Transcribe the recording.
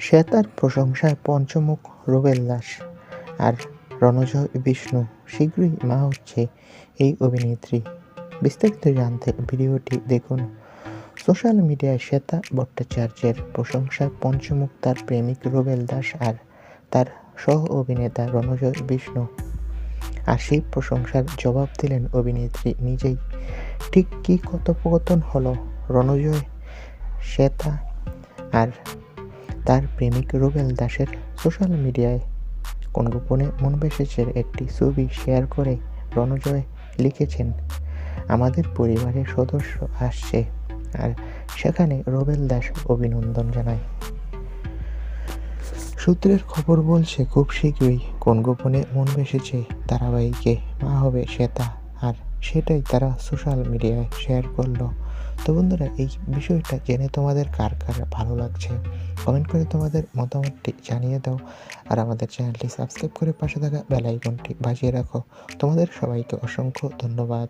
সে তার প্রশংসায় পঞ্চমুখ রুবেল দাস আর রণজয় বিষ্ণু শীঘ্রই মা হচ্ছে এই অভিনেত্রী। বিস্তারিত জানতে ভিডিওটি দেখুন। সোশ্যাল মিডিয়ায় শ্বেতা ভট্টাচার্যের প্রশংসায় পঞ্চমুখ তার প্রেমিক রুবেল দাস আর তার সহ অভিনেতা রণজয় বিষ্ণু। আর সেই প্রশংসার জবাব দিলেন অভিনেত্রী নিজেই। ঠিক কী কথোপকথন হলো রণজয়, শ্বেতা আর তার প্রেমিক রুবেল দাসের সোশ্যাল মিডিয়ায়। কোন গোপনে মন বেসেছের একটি ছবি শেয়ার করে রণজয় লিখেছেন, আমাদের পরিবারের সদস্য আসছে। আর সেখানে রুবেল দাস অভিনন্দন জানায়। সূত্রের খবর বলছে, খুব শীঘ্রই কোন গোপনে মন বেসেছে ধারাবাহিকে মা হবে শ্বেতা, আর সেটাই তারা সোশ্যাল মিডিয়ায় শেয়ার করল। তো বন্ধুরা, এই বিষয়টা জেনে তোমাদের কার কার ভালো লাগছে? কমেন্ট করে তোমাদের মতামতটি জানিয়ে দাও। আর আমাদের চ্যানেলটি সাবস্ক্রাইব করে পাশে থাকা বেল আইকনটি বাজিয়ে রাখো। তোমাদের সবাইকে অসংখ্য ধন্যবাদ।